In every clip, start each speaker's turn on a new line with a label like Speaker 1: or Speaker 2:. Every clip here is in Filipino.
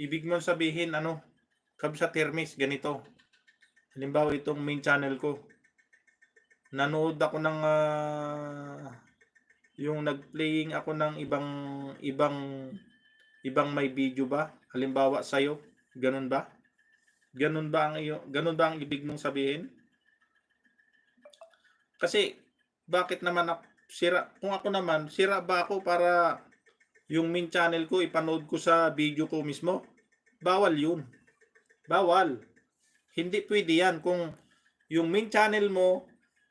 Speaker 1: ibig mo sabihin ano, kabsat Hermes, ganito. Halimbawa itong main channel ko. Nanood ako ng ah, yung nag-playing ako ng ibang ibang ibang may video ba? Halimbawa sa'yo, ganun ba? Ganun ba ang iyo, ganun ba ang ibig mong sabihin? Kasi bakit naman ako sira kung ako naman sira ba ako para yung main channel ko ipanood ko sa video ko mismo? Bawal 'yun. Bawal. Hindi pwede 'yan kung yung main channel mo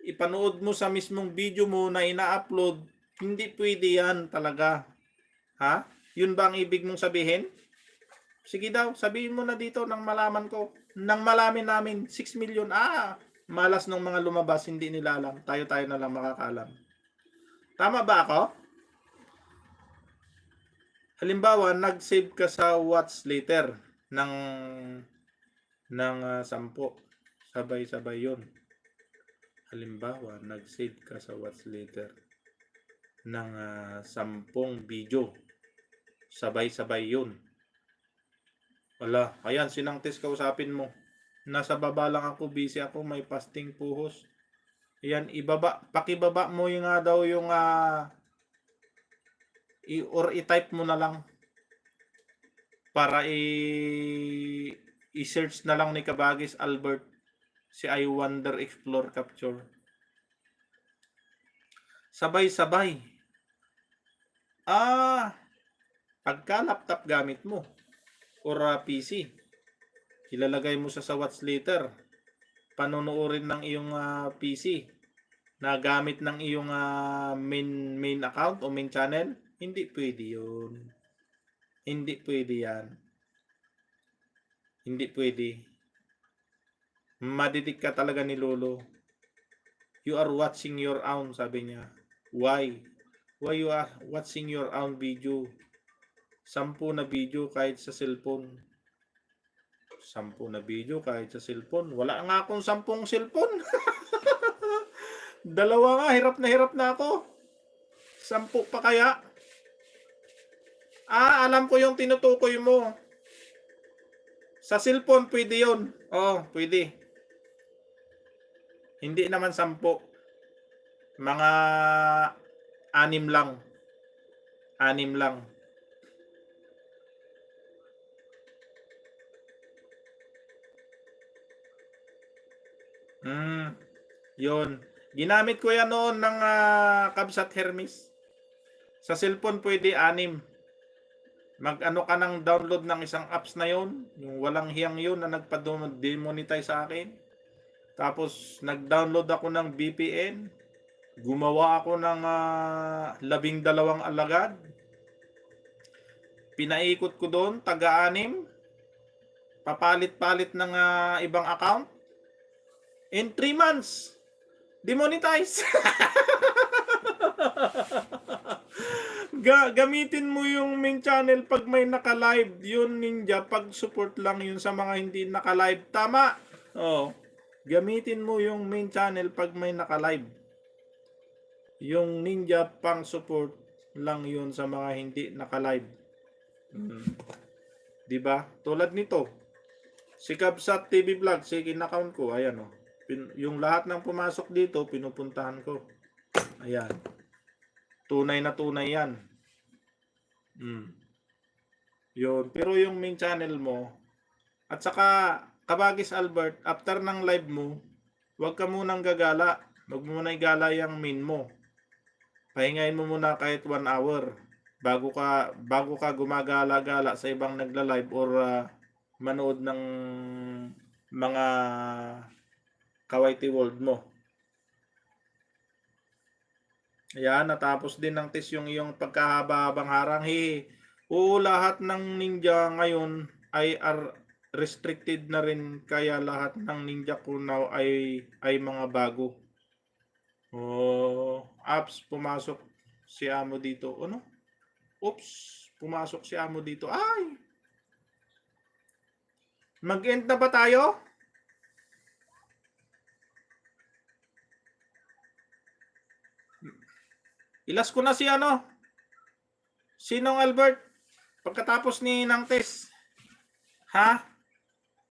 Speaker 1: ipanood mo sa mismong video mo na ina-upload, hindi pwede 'yan talaga. Ha? 'Yun ba ang ibig mong sabihin? Sige daw, sabihin mo na dito nang malaman ko. Nang malamin namin 6 million. Ah, malas ng mga lumabas, hindi nila alam. Tayo-tayo na lang makakaalam. Tama ba ako? Halimbawa, nag-save ka sa watch later ng ng uh, 10. Sabay-sabay 'yon. Halimbawa, nag-save ka sa watch later ng uh, 10 video. Sabay-sabay 'yon. Wala. Ayan, sinangtis kausapin mo. Nasa baba lang ako, busy ako, may fasting puhos. Ayan, ibaba, pakibaba mo yung nga daw yung ah, i- or i-type mo na lang para i i-search na lang ni Kabagis Albert si I Wonder Explore Capture. Sabay-sabay. Ah, pagka laptop gamit mo or ah, PC, ilalagay mo sa sa watch later. Panonoodin ng iyong ah, PC na gamit ng iyong ah, main main account o main channel, hindi pwede 'yun. Hindi pwede 'yan. Hindi pwede. Madidik ka talaga ni Lolo. You are watching your own, sabi niya. Why? Why you are watching your own video? Sampu na video kahit sa cellphone. Sampu na video kahit sa cellphone. Wala nga akong sampung cellphone. Dalawa nga, hirap na hirap na ako. Sampu pa kaya? Ah, alam ko yung tinutukoy mo. Sa cellphone, pwede yun. Oo, pwede. Hindi naman sampu. Mga anim lang. Anim lang. Hmm, yun. Ginamit ko yan noon ng ah, Kabsat Hermes. Sa cellphone pwede anim. Mag-ano ka ng download ng isang apps na yon, yung walang hiyang yun na nagpa-demonetize sa akin. Tapos nag-download ako ng VPN. Gumawa ako ng ah, labing dalawang alagad. Pinaikot ko doon, taga-anim. Papalit-palit ng ah, ibang account. In 3 months, demonetize. Ga gamitin mo yung main channel pag may naka-live. Yun ninja, pag support lang yun sa mga hindi naka-live. Tama. Oh. Gamitin mo yung main channel pag may naka-live. Yung ninja pang support lang yun sa mga hindi naka-live. Mm. 'Di ba? Tulad nito. Si Kabsat TV Vlog, si account ko, ayan oh. Pin- yung lahat ng pumasok dito, pinupuntahan ko. Ayan. Tunay na tunay yan. Mm. Yun. Pero yung main channel mo, at saka, Kabagis Albert, after ng live mo, huwag ka munang gagala. Huwag mo muna igala yung main mo. Pahingayin mo muna kahit one hour bago ka bago ka gumagala-gala sa ibang nagla-live or ah, manood ng mga Kawaiti World mo. Ayan, natapos din ng test yung iyong pagkahaba-habang harang. He, oo, lahat ng ninja ngayon ay are restricted na rin kaya lahat ng ninja ko now ay ay mga bago. Oh, apps pumasok si Amo dito. Ano? Oops, pumasok si Amo dito. Ay. Mag-end na ba tayo? Ilas ko na si ano? Sinong Albert? Pagkatapos ni ng test. Ha?